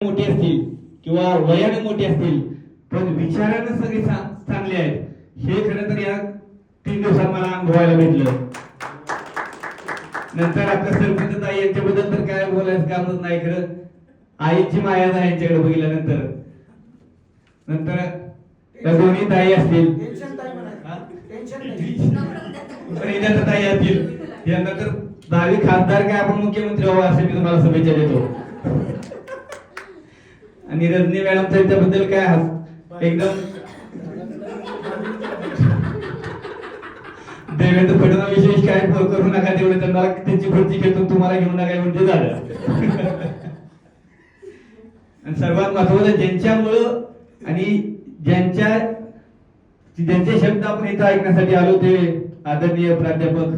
मोठे असतील किंवा वयाने मोठे असतील पण विचारानं सगळे चांगले आहेत. हे खरं तर या तीन दिवसात मला अनुभवायला भेटलं. नंतर आपल्या सरपंच ताई यांच्याबद्दल तर काय बोलायचं कामच नाही खरं. आईची माया आहे यांच्याकडे बघितल्यानंतर. नंतर त्या दोन्ही ताई असतील. ताई असतील यानंतर दहावी खासदार काय आपण मुख्यमंत्री व्हावं असे मी तुम्हाला शुभेच्छा देतो. आणि रजनी मॅडम तर काय हस- एकदम देवेंद्र फडणवीस काय करू नका तेवढे त्यांना त्यांची भरती घेतो तुम्हाला घेऊन नका म्हणजे झालं. आणि सर्वात महत्वाचं ज्यांच्यामुळं आणि ज्यांच्या ज्यांचे शब्द आपण इथं ऐकण्यासाठी आलो ते आदरणीय प्राध्यापक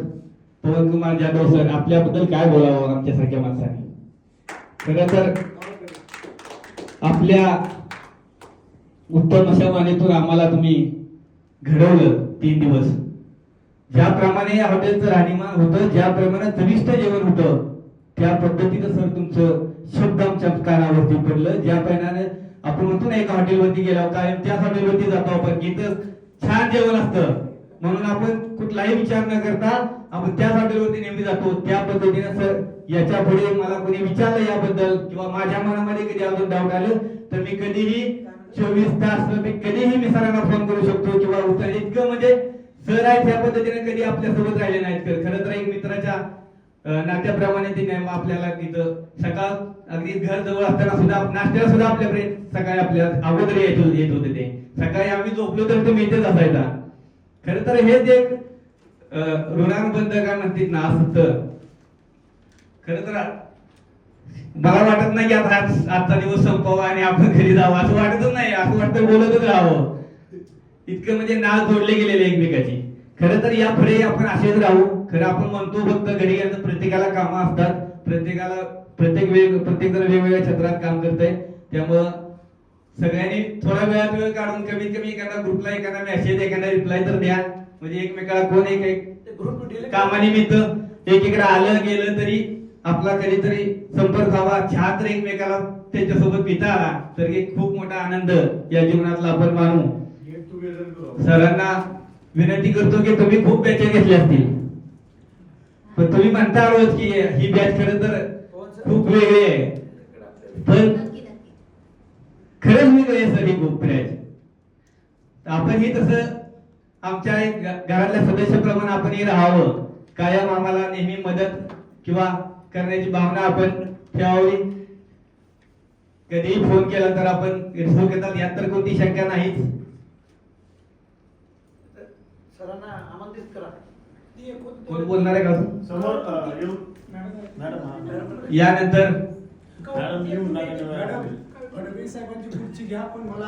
पवन कुमार जाधव सर आपल्याबद्दल काय बोलावं आमच्यासारख्या माणसाने? खरं तर आपल्या उत्तम अशा मानेतून आम्हाला तुम्ही घडवलं तीन दिवस. ज्याप्रमाणे हॉटेलचं राहणीमान होतं ज्याप्रमाणे चविष्ट जेवण होतं त्या पद्धतीनं सर तुमचं शब्द आमच्या कानावरती पडलं. ज्याप्रमाणे आपण म्हणतो ना एका हॉटेलवरती गेला कायम त्याच हॉटेलवरती जातो आपण इथं छान जेवण असतं. म्हणून आपण कुठलाही विचार न करता आपण त्याच हॉटेलवरती नेहमी जातो. त्या पद्धतीने सर याच्यापुढे मला कोणी विचारलं याबद्दल किंवा माझ्या मनामध्ये कधी अजून डाऊट आलं तर मी कधीही चोवीस तास मी कधीही मी सरांना फोन करू शकतो किंवा उत्तर इतकं म्हणजे सर आहेत त्या पद्धतीने कधी आपल्यासोबत राहिले नाहीत खरं खरं तर एक मित्राच्या नात्याप्रमाणे ते आपल्याला तिथं सकाळ अगदी घर जवळ असताना सुद्धा नाश्त्याला सुद्धा आपल्याकडे सकाळी आपल्या अगोदर येत होते येत होते ते. सकाळी आम्ही झोपलो तर तुम्ही इथेच असायचा. खर तर हेच एक अं, ऋणानुबंध काय म्हणतात ना असतं. खरं तर मला वाटत नाही की आता आज आजचा दिवस संपवा आणि आपण घरी जावं. असं वाटतच नाही. असं वाटतं बोलतच राहावं. इतकं म्हणजे नाळ जोडले गेलेले एकमेकाची. खरं तर या पुढे आपण असेच राहू. खरं आपण म्हणतो फक्त घरी गेल्यानंतर प्रत्येकाला कामं असतात. प्रत्येकाला प्रत्येक वेग प्रत्येक जण वेगवेगळ्या क्षेत्रात काम करतंय. त्यामुळं सगळ्यांनी थोड्या वेळात वेळ काढून कमीत कमी एखादा ग्रुपला एखादा मेसेज एखादा रिप्लाय तर द्या. म्हणजे एकमेकाला कोण एक कामानिमित्त एकीकडे आलं गेलं तरी आपला कधीतरी संपर्क व्हावा. छात्र एकमेकाला त्यांच्यासोबत पिता आला तर एक खूप मोठा आनंद या जीवनातला आपण मानू. सरांना विनंती करतो की तुम्ही खूप बॅच घेतल्या असतील. पण तुम्ही म्हणता रोज की ही बॅच खरं तर खूप वेगळी आहे. पण खरंच मी आहे सर ही खूप बॅच आपणही तसं आमच्या घरातल्या सदस्याप्रमाणे आपणही राहावं. कायम आम्हाला नेहमी मदत किंवा करण्याची भावना आपण ठेवावी. कधीही फोन केला तर आपण रिसिव्ह करतात. यात तर कोणती शंका नाहीच. सरांना आमंत्रित करा. कोण बोलणार आहे का? समोर. यानंतर? मॅडम फडणवीस साहेबांची खुर्ची घ्या पण मला